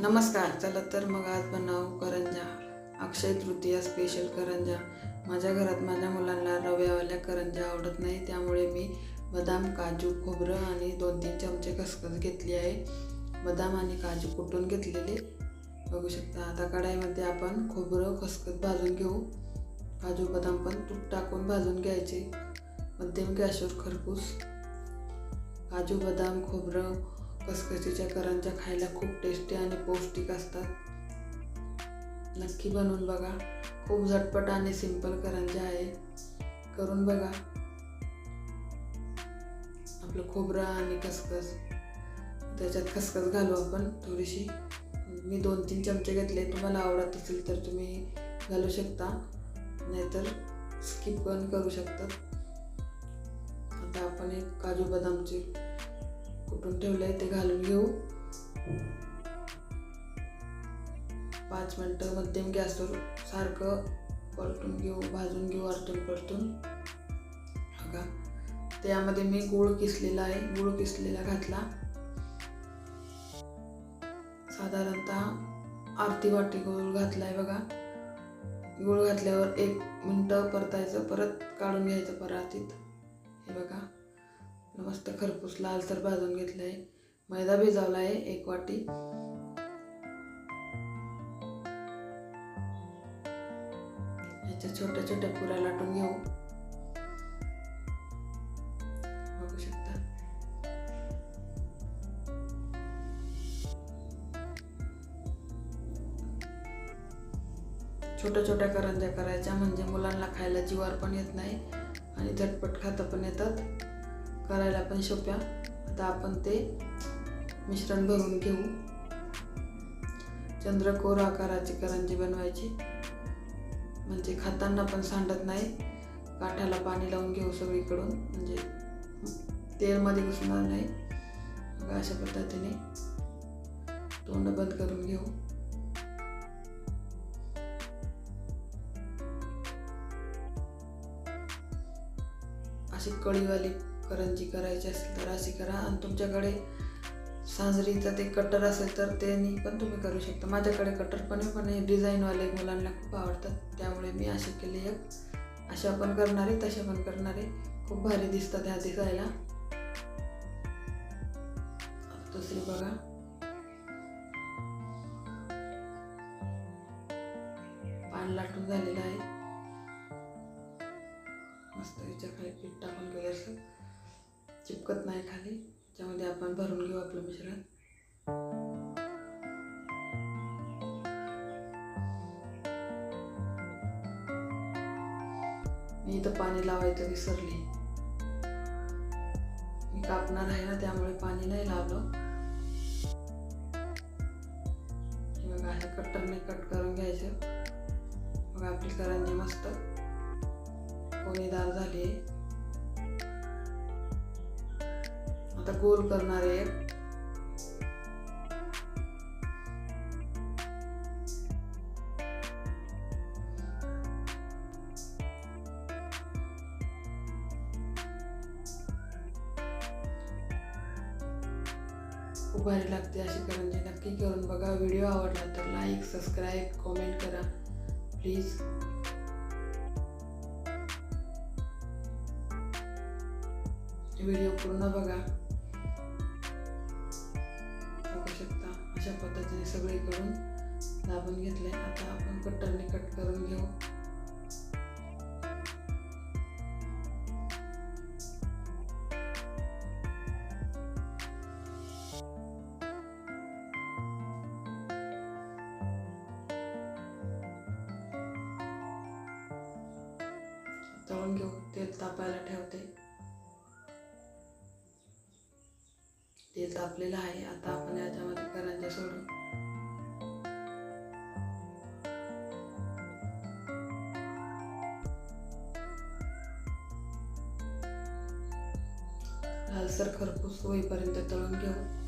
नमस्कार चला तर मग आज बनावू करंजा. अक्षय तृतीया स्पेशल करंजा. माझ्या घरात माझ्या मुलांना रव्यावाल्या करंजा आवडत नाही त्यामुळे मी बदाम काजू खोबरं आणि दोन तीन चमचे खसखस घेतली आहे. बदाम आणि काजू कुटून घेतलेले. बघू शकता आता कढाईमध्ये आपण खोबरं खसखस भाजून घेऊ. काजू बदाम पण तूप टाकून भाजून घ्यायचे. मध्यम गॅसवर खरपूस. काजू बदाम खोबरं खसखसीच्या करंजा खायला खूप टेस्टी आणि पौष्टिक असतात. नक्की बनवून बघा. खूप झटपट आणि सिंपल करंजा आहे. करून बघा. आपलं खोबरं आणि खसखस. त्याच्यात खसखस घालू आपण थोडीशी. मी दोन तीन चमचे घेतले. तुम्हाला आवडत असेल तर तुम्ही घालू शकता. नाहीतर स्किप पण करू शकतात आता आपण एक काजू बदामचे कुठून ठेवलंय ते घालून घेऊ. पाच मिनटं मध्यम गॅसवर सारखं परतून घेऊ भाजून घेऊ आरतून परतून. बघा त्यामध्ये मी गूळ किसलेला आहे गूळ किसलेला घातला. साधारणतः आरती वाटी गूळ घातलाय बघा. गूळ घातल्यावर एक मिनटं परतायचं परत काढून घ्यायचं परातीत. हे बघा. मस्त खरपूस लालसर भाजून घेतलं आहे मैदा भिजवला आहे एक वाटी. याच्या छोट्या छोट्या पुऱ्या लाटून घेऊ. बघू शकता. छोट्या छोट्या करंज्या करायच्या म्हणजे मुलांना खायला जीवार पण येत नाही आणि झटपट खात पण येतात. करायला पण सोप्या. आता आपण ते मिश्रण भरून घेऊ. चंद्रकोर आकाराची करंजी बनवायची. म्हणजे खाताना पण सांडत नाही. काठाला पाणी लावून घेऊ सगळीकडून. म्हणजे तेलमध्ये घुसणार नाही. मग अशा पद्धतीने तोंड बंद करून घेऊ. अशी कळीवाली करंजी करायची असेल तर अशी करा. आणि तुमच्याकडे सांजरीचं ते कटर असेल तर त्यांनी पण तुम्ही करू शकता. माझ्याकडे कटर पण आहे पण हे डिझाईनवाले मुलांना खूप आवडतात. त्यामुळे मी असे केले एक. अशा पण करणारे तशा पण करणारे. खूप भारी दिसतात ह्या दिसायला. दुसरी बघा. पान लाटून झालेलं आहे. मस्त याच्या खाली पीठ टाकून केलं असं. चिपकत नाही खाली. त्यामध्ये आपण भरून घेऊ आपलं मिश्रण. मी इथं पाणी लावायचं विसरले. मी कापणार आहे ना त्यामुळे पाणी नाही लावलं. हे बघा हे कट्टरने कट करून घ्यायचं. मग आपली करंजी मस्त. कोणीदार झाली आहे. आता गोल करणार आहे उभारी लागते अशी करंजी. नक्की करून बघा. व्हिडिओ आवडला तर लाईक सबस्क्राईब कमेंट करा. प्लीज व्हिडिओ पूर्ण बघा. अशा पद्धतीने सगळे करून दाबून घेतले आता आपण कट्टरने कट करून घेऊ. तळून घेऊ. तेल तापायला ठेवते. तेल तापलेलं आहे. आता आपण याच्यामध्ये करंजा सोडू लालसर खरपूस होईपर्यंत तळून घेऊ.